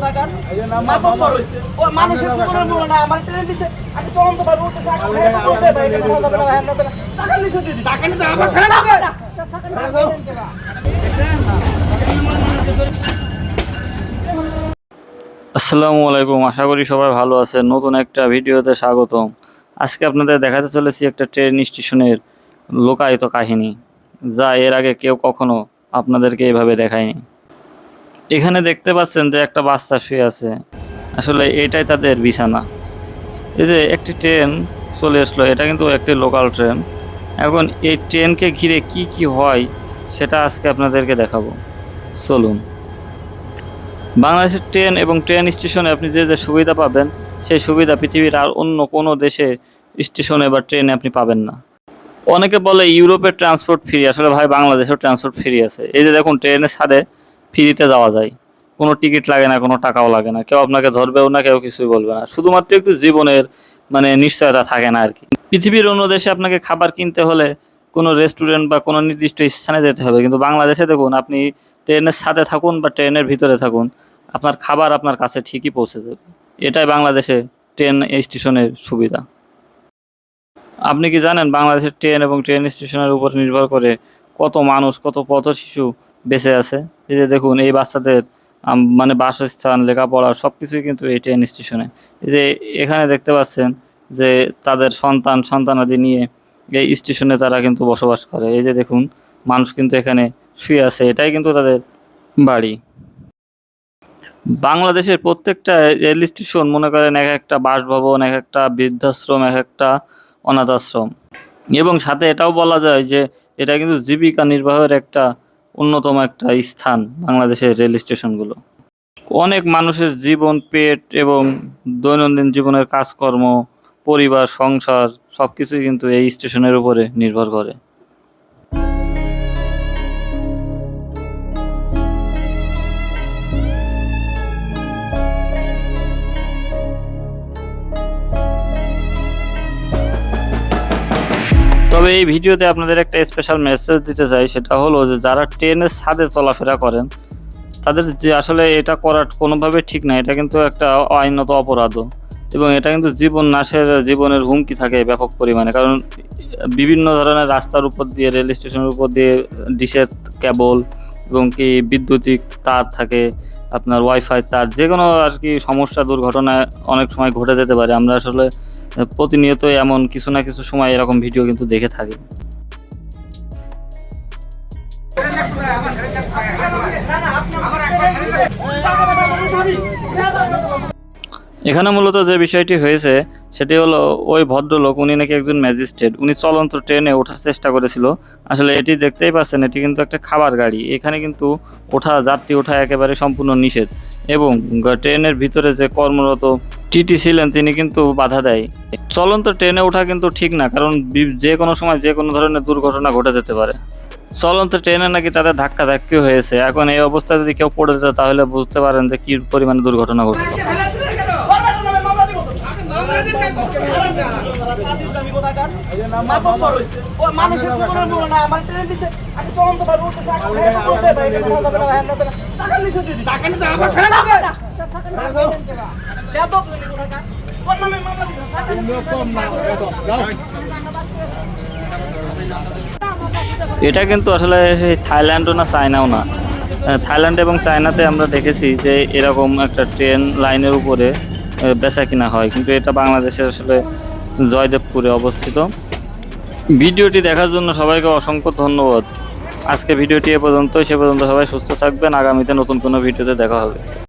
কোথাকার মাপক বড় ও মানুষের জীবনের মূল্য না আমার ট্রেন দিছে। আমি চলন্ত ভাবে উঠতে চাই উঠতে ভাই এটা কথা হবে না হ্যাঁ না। টাকা নিচে দিয়ে দিছি টাকা নিচে আমার টাকা আসসালামু আলাইকুম আশা করি সবাই ভালো আছেন। নতুন একটা ভিডিওতে স্বাগতম। আজকে আপনাদের দেখাতে চলেছি একটা ট্রেন স্টেশনের লোকায়িত কাহিনী যা এর আগে কেউ কখনো আপনাদেরকে এভাবে দেখায়নি। এখানে দেখতে পাচ্ছেন যে একটা বাচ্চা শুয়ে আছে। আসলে এটাই তাদের বিছানা। এই যে একটি ট্রেন চলে আসলো, এটা কিন্তু একটি লোকাল ট্রেন। এখন এই ট্রেনকে ঘিরে কি কি হয়, সেটা আজকে আপনাদেরকে দেখাবো। চলুন। বাংলাদেশের ট্রেন এবং ট্রেন স্টেশনে আপনি যে যে সুবিধা পাবেন, সেই সুবিধা পৃথিবীর আর অন্য কোনো দেশে স্টেশনে বা ট্রেনে আপনি পাবেন না। অনেকে বলে ইউরোপের ট্রান্সপোর্ট ফ্রি, আসলে ভাই বাংলাদেশেও ট্রান্সপোর্ট ফ্রি আছে। এই যে দেখুন, ট্রেনের ছাদে ফ্রিতে যাওয়া যায়। কোনো টিকিট লাগে না, কোনো টাকাও লাগে না। কেউ আপনাকে ধরবেও না, কেউ কিছুই বলবে না। শুধুমাত্র একটু জীবনের মানে নিশ্চয়তা থাকে না আর কি। পৃথিবীর অন্য দেশে আপনাকে খাবার কিনতে হলে কোনো রেস্টুরেন্ট বা কোনো নির্দিষ্ট স্থানে যেতে হবে। কিন্তু বাংলাদেশে দেখুন, আপনি ট্রেনের সাথে থাকুন বা ট্রেনের ভিতরে থাকুন, আপনার খাবার আপনার কাছে ঠিকই পৌঁছে যাবে। এটাই বাংলাদেশে ট্রেন স্টেশনের সুবিধা। আপনি কি জানেন, বাংলাদেশের ট্রেন এবং ট্রেন স্টেশনের উপর নির্ভর করে কত মানুষ, কত পথ শিশু বেঁচে আছে। এই যে দেখুন, এই বাচ্চাদের মানে বাসস্থান, লেখাপড়া সব কিছুই কিন্তু এই ট্রেন স্টেশনে এই যে এখানে দেখতে পাচ্ছেন যে তাদের সন্তান, সন্তানাদি নিয়ে এই স্টেশনে তারা কিন্তু বসবাস করে। এই যে দেখুন, মানুষ কিন্তু এখানে শুয়ে আছে। এটাই কিন্তু তাদের বাড়ি। বাংলাদেশের প্রত্যেকটা রেল স্টেশন মনে করেন এক একটা বাসভবন, এক একটা বৃদ্ধাশ্রম, এক একটা অনাথ আশ্রম এবং সাথে এটাও বলা যায় যে এটা কিন্তু জীবিকা নির্বাহের একটা অন্যতম একটা স্থান বাংলাদেশের রেল স্টেশনগুলো। অনেক মানুষের জীবন, পেট এবং দৈনন্দিন জীবনের কাজকর্ম, পরিবার, সংসার সব কিছুই কিন্তু এই স্টেশনের উপরে নির্ভর করে। তবে এই ভিডিওতে আপনাদের একটা স্পেশাল মেসেজ দিতে চাই, সেটা হলো যে যারা ট্রেনের ছাদে চলাফেরা করেন, তাদের যে আসলে এটা করা কোনোভাবে ঠিক না, এটা কিন্তু একটা আইনত অপরাধও এবং এটা কিন্তু জীবন নাশের, জীবনের হুমকি থাকে ব্যাপক পরিমাণে। কারণ বিভিন্ন ধরনের রাস্তার উপর দিয়ে, রেল স্টেশনের উপর দিয়ে ডিশের কেবল এবং কি বৈদ্যুতিক তার থাকে আপনার ওয়াইফাই তার যে কোনো আর কি সমস্যা দুর্ঘটনা অনেক সময় ঘটে যেতে পারে আমরা আসলে প্রতিনিয়ত এমন কিছু না কিছু সময় এরকম ভিডিও কিন্তু দেখে থাকি এখানে মূলত যে বিষয়টি হয়েছে, সেটি হলো ওই ভদ্রলোক, উনি নাকি একজন ম্যাজিস্ট্রেট, উনি চলন্ত ট্রেনে ওঠার চেষ্টা করেছিল। আসলে এটি দেখতেই পাচ্ছেন, এটি কিন্তু একটা খাবার গাড়ি। এখানে কিন্তু ওঠা, যাত্রী ওঠা একেবারে সম্পূর্ণ নিষেধ এবং ট্রেনের ভিতরে যে কর্মরত টিটি ছিলেন, তিনি কিন্তু বাধা দেয়। চলন্ত ট্রেনে ওঠা কিন্তু ঠিক না, কারণ যে কোনো সময় যে কোনো ধরনের দুর্ঘটনা ঘটে যেতে পারে। চলন্ত ট্রেনে নাকি তাদের ধাক্কা ধাক্কি হয়েছে। এখন এই অবস্থায় যদি কেউ পড়ে যেত তাহলে বুঝতে পারেন যে কী পরিমাণে দুর্ঘটনা ঘটতো মাপক বড় হইছে। ও এটা কিন্তু আসলে সেই থাইল্যান্ডও না, চায়নাও না। থাইল্যান্ড এবং চায়নাতে আমরা দেখেছি যে এরকম একটা ট্রেন লাইনের উপরে বেচা কিনা হয়। কিন্তু এটা বাংলাদেশের আসলে জয়দেবপুরে অবস্থিত। ভিডিওটি দেখার জন্য সবাইকে অসংখ্য ধন্যবাদ। আজকে ভিডিওটি এ পর্যন্ত সে পর্যন্ত সবাই সুস্থ থাকবেন। আগামীতে নতুন কোনো ভিডিওতে দেখা হবে।